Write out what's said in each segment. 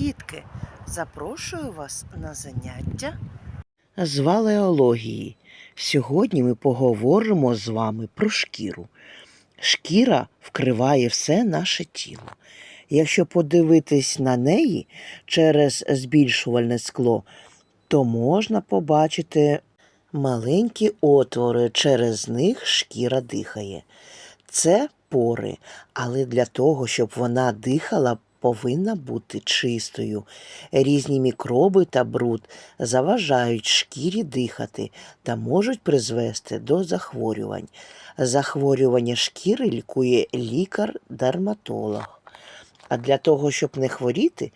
Дітки, запрошую вас на заняття з валеології. Сьогодні ми поговоримо з вами про шкіру. Шкіра вкриває все наше тіло. Якщо подивитись на неї через збільшувальне скло, то можна побачити маленькі отвори, через них шкіра дихає. Це пори, але для того, щоб вона дихала, повинна бути чистою. Різні мікроби та бруд заважають шкірі дихати та можуть призвести до захворювань. Захворювання шкіри лікує лікар-дерматолог. А для того, щоб не хворіти,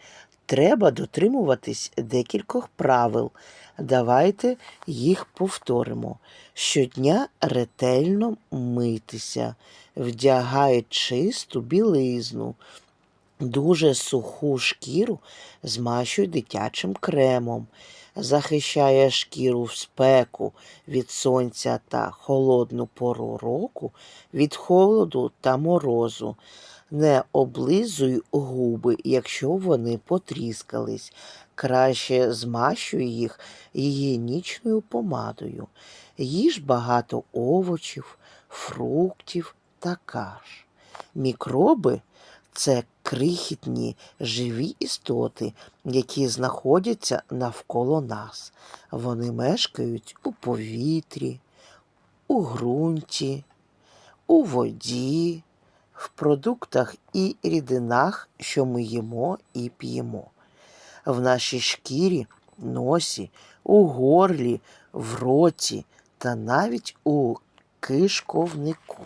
треба дотримуватись декількох правил. Давайте їх повторимо. Щодня ретельно митися, вдягай чисту білизну, дуже суху шкіру змащуй дитячим кремом, захищає шкіру в спеку від сонця та холодну пору року, від холоду та морозу. Не облизуй губи, якщо вони потріскались. Краще змащуй їх гігієнічною помадою. Їж багато овочів, фруктів та каш. Мікроби це крихітні живі істоти, які знаходяться навколо нас. Вони мешкають у повітрі, у ґрунті, у воді, в продуктах і рідинах, що ми їмо і п'ємо. В нашій шкірі, носі, у горлі, в роті та навіть у кишковнику.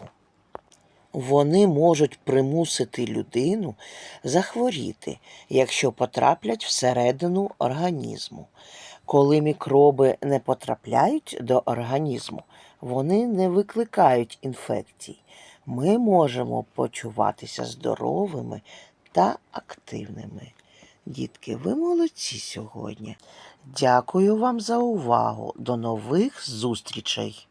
Вони можуть примусити людину захворіти, якщо потраплять всередину організму. Коли мікроби не потрапляють до організму, вони не викликають інфекцій. Ми можемо почуватися здоровими та активними. Дітки, ви молодці сьогодні. Дякую вам за увагу. До нових зустрічей!